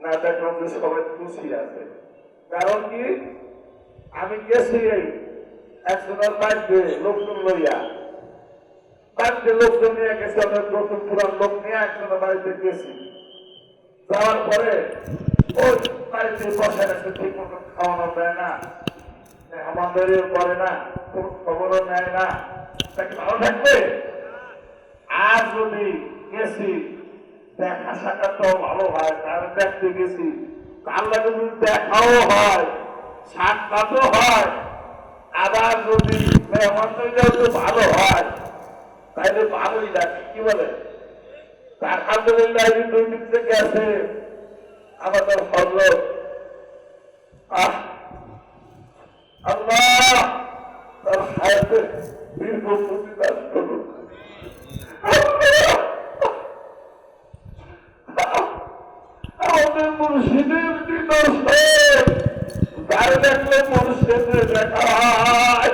না দেখলাম যে সবাই খুশি আছে কারণ কি? আমি গেছি একজনের বাড়িতে লোকজন লইয়া। বাড়িতে লোকজন নিয়ে গেছে অনেক নতুন পুরান লোক নিয়ে একজনের বাড়িতে গেছি। যাওয়ার পরে ওই বাড়িতে বসে রাখছে ঠিক মতো খাওয়ানো দেয় না। আমাদের করে না, কোন খবরও নেয় না। তাকে ভালো থাকবে? আর যদি গেছি দেখা সাক্ষাৎ ভালো হয়, তার দেখতে গেছি। লাগে যদি দেখাও হয় সাক্ষাৎও হয়। আবার যদি মেহমানটাও তো ভালো হয় তাইলে ভালোই লাগে, কি বলে? আলহামদুলিল্লাহ দুই থেকে আছে। আমাদের হজরত আল্লাহ, তার হায়াতে দীর্ঘ প্রতিদান করুন আমাদের মুর্শিদের নিদর্শন যার দেখলে মুর্শিদে দেখা হয়,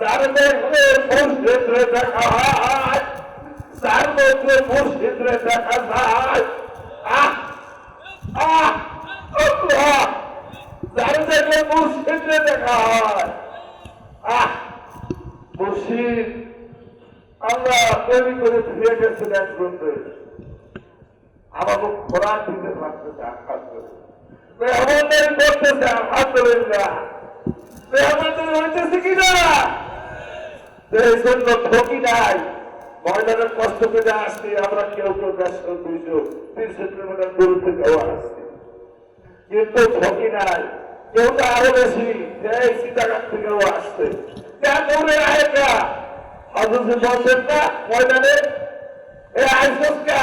যার দেখলে মুর্শিদে দেখা হয়, যার মধ্যে মুর্শিদে দেখা যায়। আহ আহ যার দেখলে মুর্শিদে দেখা হয়। আহ, মুর্শিদ আমরা তৈরি করে ফিরে এক গ্রন্থে আমাকে খোরাক দিতে লাগতেছে আঘাত করে। মেহমানদারি করতেছে আলহামদুলিল্লাহ মেহমানদারি হইতেছে কিনা এই জন্য ঠকি নাই। ময়দানের কষ্ট করে আসছি, আমরা কেউ কেউ দেড়শো দুইশো তিনশো কিলোমিটার দূর থেকেও আসছি। কিন্তু ঠকি নাই। কেউ তো আরও বেশি। এই সীতাঘাট থেকেও আসছে। কেন দৌড়ে আয়কা অথচ বলছেন না, ময়দানে। এ আইসকা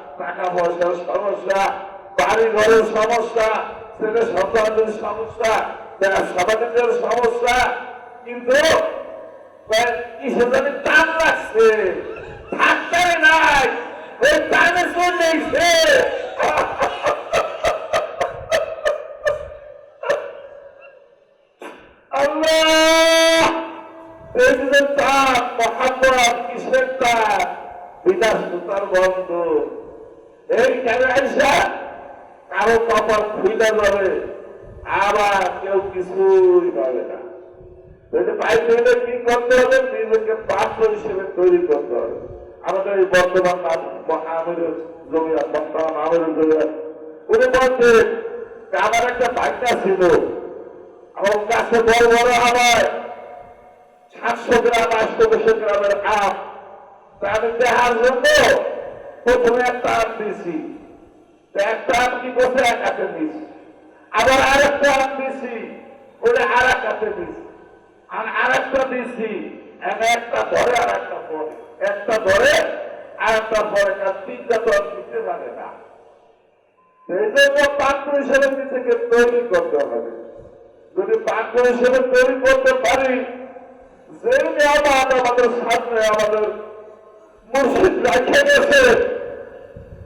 টাকা পয়সার সমস্যা, বাড়ি ঘরের সমস্যা, ছেলে সন্তানদের সমস্যা বাণিজ্যের সমস্যা। কিন্তু টান লাগছে। থাকতে নাই, ওই টানে কিসের তার সুতার বন্ধ। এই কেন আইসা কারও কপাল খুলে যাবে আবার কেউ কিছুই পাবে না। যদি পাইতে হলে কি করতে হবে? নিজেকে পাত্র হিসেবে তৈরি করতে হবে। আমাদের এই বর্তমান নাম আমিরুল জমিয়া বর্তমান আমিরুল জমিয়া উনি বলছেন যে আমার একটা বাচ্চা ছিল আমার কাছে বড় বড় আমার সাতশো গ্রাম, আটশো দুশো গ্রামের আম। তা আমি দেখার জন্য প্রথমে একটা আম দিয়েছি। তো একটা আম কি করছে এক হাতে দিয়েছি। আবার আরেকটা আম দিয়েছি ওটা আর এক হাতে দিয়েছি। আর আরেকটা দিয়েছি, এনে একটা ধরে আর একটা পরে। একটা ধরে আর একটা পরে, কারণ তিনটা তো আর দিতে পারে না। এই জন্য পাত্র হিসেবে নিজেকে তৈরি করতে হবে। যদি পাত্র হিসেবে তৈরি করতে পারি যে নিয়ামত আমাদের সামনে আমাদের মুর্শিদ রাখে গেছে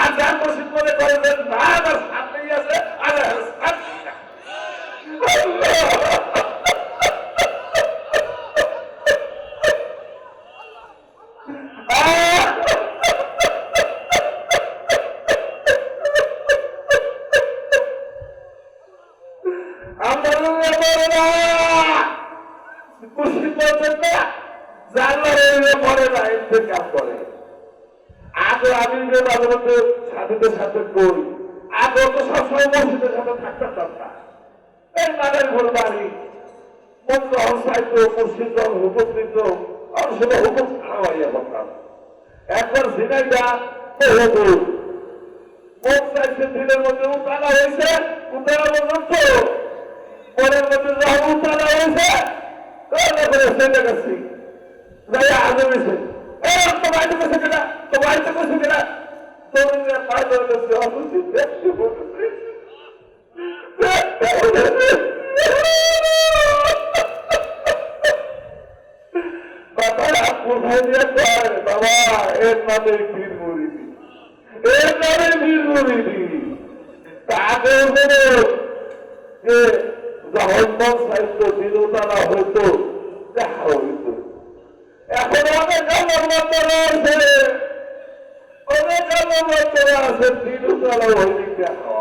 আর যার মসজিদ করে যে না আমার সামনেই আছে, আর জানলা না ইন্তেকাম করে। আগে আমি যে আমি সেটা হুকুম খাওয়াইয়া বলতাম একবার সিনাইটা হুকুম মন চাইছে দিনের মধ্যে উতালা হয়েছে, উতালা পর্যন্ত মনের মধ্যে যখন উতালা হয়েছে করে সেটা গেছি। যাই এ তো বাড়িতে গেছে কেনা? তো বাড়িতে কেনা? বাবারা কোথায় দিয়ে কয় বাবা, এর নামে বীর মরিদি এর নামে বীর মরিদি তাকে হলো যে যখন সাহিত্য বিনোদনা হইতো দেখা হইতো। এখন অনেক আমার মন্তরা আছে। অনেক আমার আছে বিনোদনা হইনি দেখা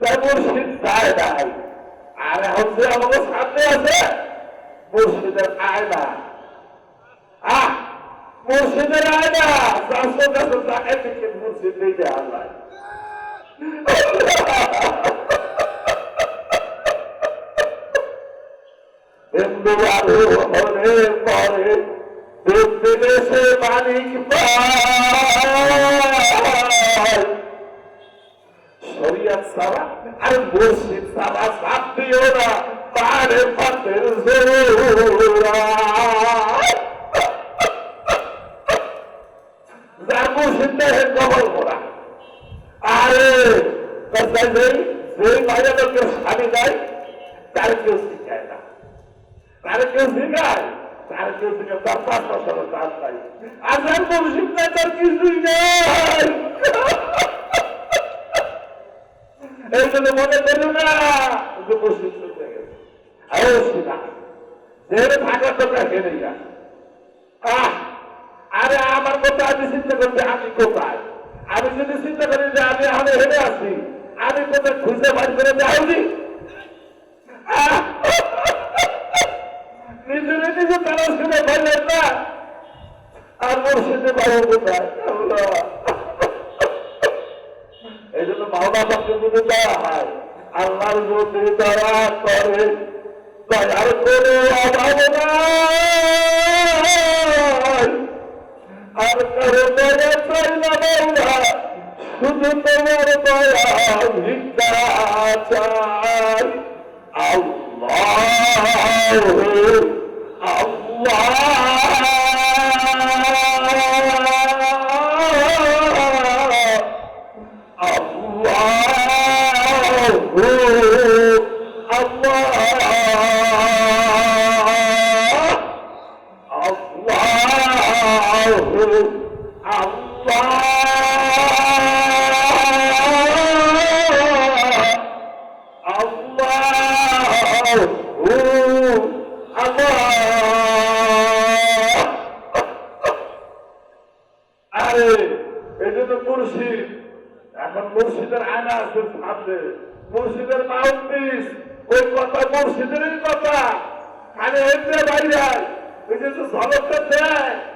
তাই মুর্শিদ নাই। আর যে আমাদের সামনে আছে মুর্শিদের আয়না। মুর্শিদের আয়না, চারশো কাছে টাকা থেকে মুর্শিদ নেই যে আল্লাহ হিন্দু বাবু হলে পরে দেশে মানিক পায়। শরিয়ত সারা আর মুর্শিদ সারা সাপ দিও না পারে মুর্শিদ দেহে কবল করা আরে কথায় নেই? যে বাইরে লোকের স্বামী দেয় তার কেউ শিখায় না। তার কেউ শিখায়, তার কেউ শিখায়। তার পাঁচ বছর তার তাই আর যার মুর্শিদ নাই তার কিছুই নেই। এই জন্য মনে করো না যে মুসলিম চলে গেছে। অবশ্যই না যেখানে থাকার তো দেখে নেই না আহ আরে আমার কথা আমি চিন্তা করছি আমি কোথায়? আমি যদি চিন্তা করি যে আমি আমি হেরে আছি আমি কোথায় খুঁজে বাড়ি করে যাইনি? নিজে নিজে তারা শুনে না, আর মুর্শিদে বাবু কোথায়? এই জন্য দেওয়া হয়, আল্লাহর করে নাই। আর কারও দয়া চাই না মাওলা শুধু তোমার দয়া ভিক্ষা আল্লাহ আল্লাহ। আরে এই জন্য মুর্শিদ এখন মুর্শিদের আয়না আছে সামনে মুর্শিদের মাউন্টিস ওই কথা মুর্শিদেরই কথা মানে এমনি বাইরে এই যে ঝলকটা দেয়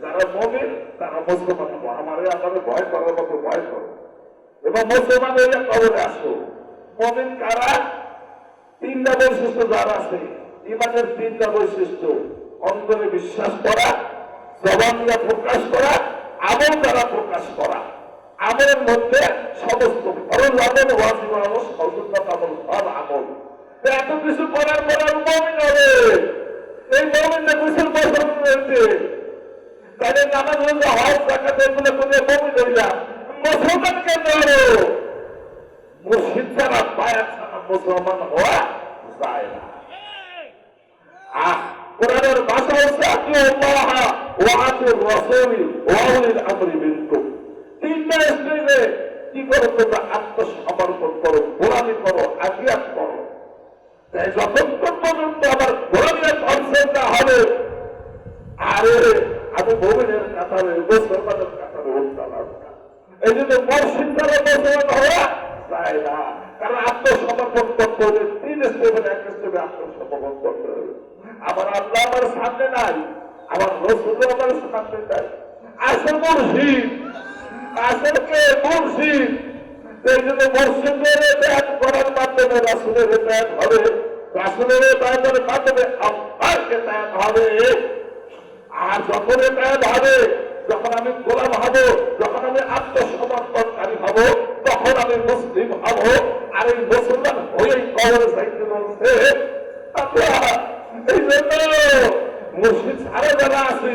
যারা তারা এবং আসো। কারা? তিনটা বৈশিষ্ট্য আছে। তিনটা বৈশিষ্ট্য। অন্তরে বিশ্বাস করা, জবান দিয়ে প্রকাশ করা, আমল দ্বারা প্রকাশ করা। আমলের মধ্যে সমস্ত ফরজ আমল ওয়াজিব আমল আমল সব আমল। এত কিছু করার পর আর মমিন হবে এই মমিনটা কুশল পছন্দ হয়েছে তাহলে নামাজ হইলে হজ জাকাত এগুলো করে মমিন হইলাম মুসলমানকে ধরো মুর্শিদ ছাড়া পায়া ছাড়া মুসলমান হওয়া যায় না। আহ, কোরআনের ভাষা হচ্ছে আপনি আল্লাহ ও আতুর রসুল ও আউলিল আমরি মিনকুম। তিনটা স্টেজে কি করো তোমরা? আত্মসমর্পণ করো, গোলামি করো আজ্ঞাত করো। যতক্ষণ পর্যন্ত আমার গোলামির কনসেপ্টটা হবে, আরে আমি মোমিনের কাতারে, মুসলমানের কাতারে না। এই জন্য মসজিদ দ্বারা মুসলমান হওয়া যায় না। কারণ আত্মসমর্পণ করতে হলে তিন স্টেপের এক স্টেপে আত্মসমর্পণ করতে হবে। আমার আল্লাহ আমার সামনে নাই, আমার রসুল আমার সামনে নাই। আসল মুর্শিদ, আসল কে? মুর্শিদ। এই জন্য মসজিদের ব্যায়াম করার মাধ্যমে রাসুলের ব্যায়াম হবে। রাসুলের ব্যায়ামের মাধ্যমে আল্লাহকে ব্যায়াম হবে। আর যখন ভাবে যখন আমি গোলাম হব, যখন আমি আত্মসমর্পণকারী হব, তখন আমি মুসলিম হব। আর এই মুসলমান হয়েই কবরে সাইতে মসজিদ ছাড়া যারা আছি,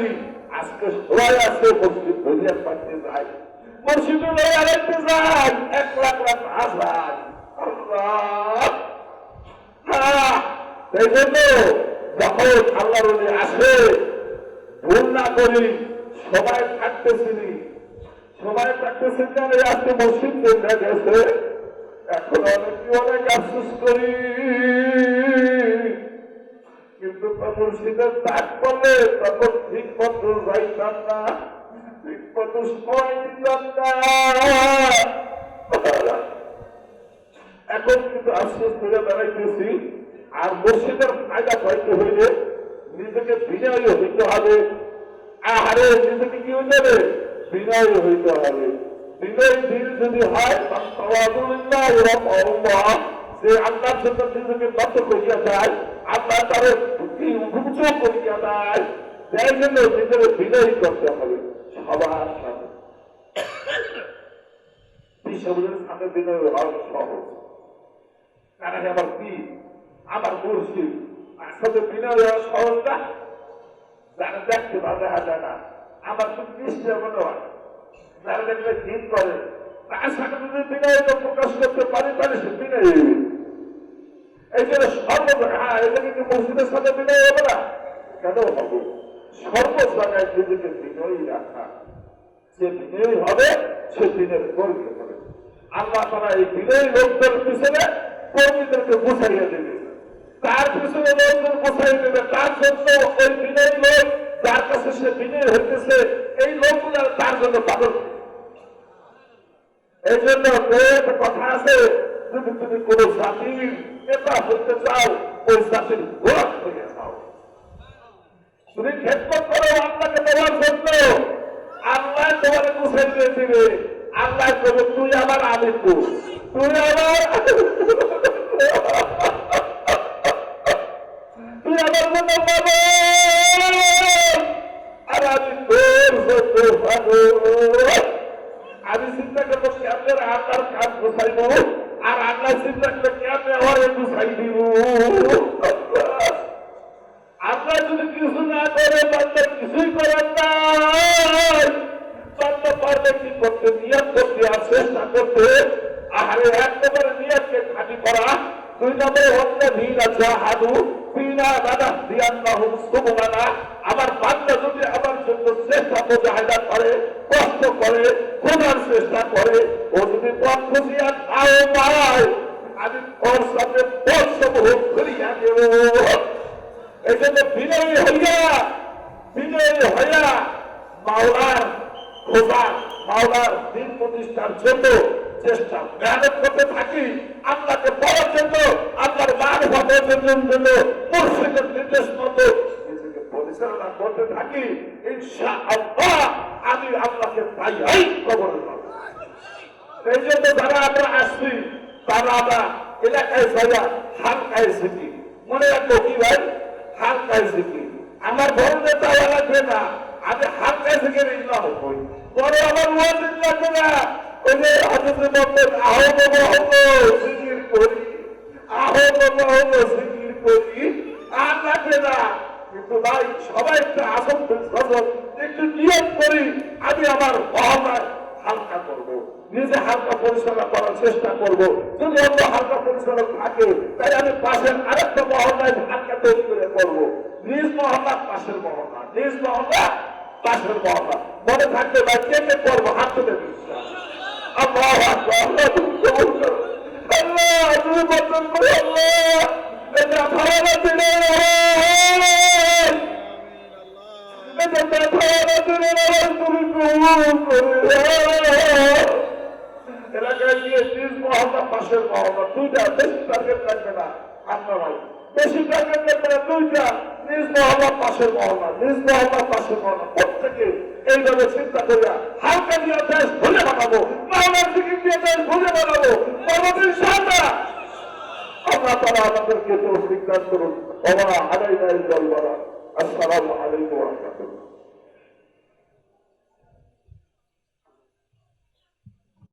আজকে সবাই আছে মসজিদ দুনিয়া পাঠতে যাই মসজিদে লোক আরেকতে এক লাখ লাখ হ্যাঁ, এই জন্য যখন আল্লাহ আসে ভুল না করি সবাই থাকতেছিলি সবাই থাকতেছেন জানে আজকে মসজিদ দেখা গেছে। এখন অনেকে অনেক আফসোস করি। কিন্তু মসজিদের তাক করলে তখন ঠিক মতো যাইতাম না। সময় দিতাম না এখন কিন্তু আফসোস করে বেড়াইতেছি আর মসজিদের ফায়দা পাইতে হইলে নিজেকে বিনয় হইতে হবে। আহারে, নিজেকে কি হইতে হবে? বিনয় হইতে হবে। বিনয় দিন যদি হয় যে আল্লাহর জন্য নিজেকে নত দেয়, আল্লাহ তার উচ্চ করিয়া দেয় তাই জন্য নিজেকে বিনয় করতে হবে। সবার সাথে। বিশ্বগুলোর সাথে বিনয় হওয়া সহজ। কারণ আমার কি? আমার মুর্শিদ আসলে বিনয় হওয়া সহজ না? যারা দেখতে দেখা যায় না। আমার খুব নিশ্চয় মনে হয়, যারা দেখলে দিন করে, তার সাথে প্রকাশ করতে পারে, তাহলে সে বিনয় এই জন্য সর্ব হ্যাঁ এটাকে কি মসজিদের সাথে বিনয় হবে না? কেন হবে? সর্ব জায়গায় নিজেকে বিনয়ী রাখা। যে বিনয়ী হবে, সে দিনের কর্মী হবে। আল্লাহ তারা এই বিনয়ী লোকদের পিছনে কর্মীদেরকে বুঝাইয়া দেবে। তার পিছনে লোকদের বুঝাই দেবে। তার জন্য ওই বিনয়ী লোক, যার কাছে সে বিনয় হইতেছে, এই লোকগুলো তার জন্য পাগল। এই জন্য কথা আছে, যদি তুমি কোন জাতির নেতা হতে চাও, ওই জাতির গোলাপ হয়ে যাও। তুমি খেদমত করো, আল্লাহকে দেওয়ার জন্য আল্লাহ তোমার দিয়ে দিবে। আল্লাহ করবে তুই আমার আমি তুই আমার তুই আমার আর আমি তোর জন্য পাবো আমি চিন্তা করব, কেমন আল্লাহর কাজ গোছাইব? আর আল্লাহ চিন্তা করবে কেমন আমার গুছাই দিব আপনার যদি কিছু না করে বাচ্চা কিছুই করেন না বাচ্চা পারলে কি করতে নিয়ত করতে আর চেষ্টা করতে আহারে এক নম্বরে নিয়তকে খাটি করা দুই নম্বরে অন্য ভিন আছে হাদু বিনা দাদা দিয়ান বাহুম সুবহানা আমার বাচ্চা যদি আমার জন্য চেষ্টা মুজাহিদা করে, কষ্ট করে খোঁজার চেষ্টা করে, ও যদি পথ খুঁজিয়া নাও পায়, আমি ওর সাথে পথ সমূহ করিয়া দেব। এই জন্য বিনয়ী হইয়া বিনয়ী হইয়া মাওলার খোঁজা মাওলার দিন প্রতিষ্ঠার জন্য চেষ্টা, মেহনত করতে থাকি, আল্লাহকে পাওয়ার জন্য, আল্লাহর মান ভাবের জন্য মুর্শিদের নির্দেশ মতো নিজেকে পরিচালনা করতে থাকি ইনশা আল্লাহ আমি আল্লাহকে পাই খবর এই জন্য যারা আমরা আসছি তারা আমরা এলাকায় যাইয়া হালকায় শিখি মনে রাখব কি ভাই? হালকায় শিখি আমার ধরনের চাওয়া লাগবে না। আমি হালকায় শিখে হই পরে আমার ওয়াজিব লাগবে না। আর লাগবে না। কিন্তু ভাই, সবাই একটু আসন সজন একটু নিয়ত করি, আমি আমার মহামায় হালকা করব। নিজে হালকা পরিচালনা করার চেষ্টা করব। যদি হালকা পরিচালক থাকে তাই আমি পাশের আরেকটা মহল্লায় হালকা তৈরি করে করব। নিজ মহল্লা পাশের মহল্লা নিজ মহল্লা পাশের মহল্লা মনে থাকবে ভাই, কে করব? হাত তুলে দিচ্ছে আল্লাহ আল্লাহ। আল্লাহ বর্তন করো আল্লাহ এটা ভালো দিনে এটা ভালো দিনে তুমি কবুল করে এলাকায় গিয়ে নিজ মহল্লা পাশের মহল্লা দুইটা বেশি টার্গেট লাগবে না আপনার বেশি টার্গেট পাশের মহল্লা প্রত্যেকে এইভাবে চিন্তা করিয়া হালকা দিয়ে দেশ ভুলে বানাবো মাওলার দিকে দিয়ে দেশ ভুলে বানাবো পরবর্তী সাদা আল্লাহ তারা আমাদেরকে তো স্বীকার করুন। বাবা হারাই নাই জল বলা। আসসালামু আলাইকুম রহমতুল্লাহ।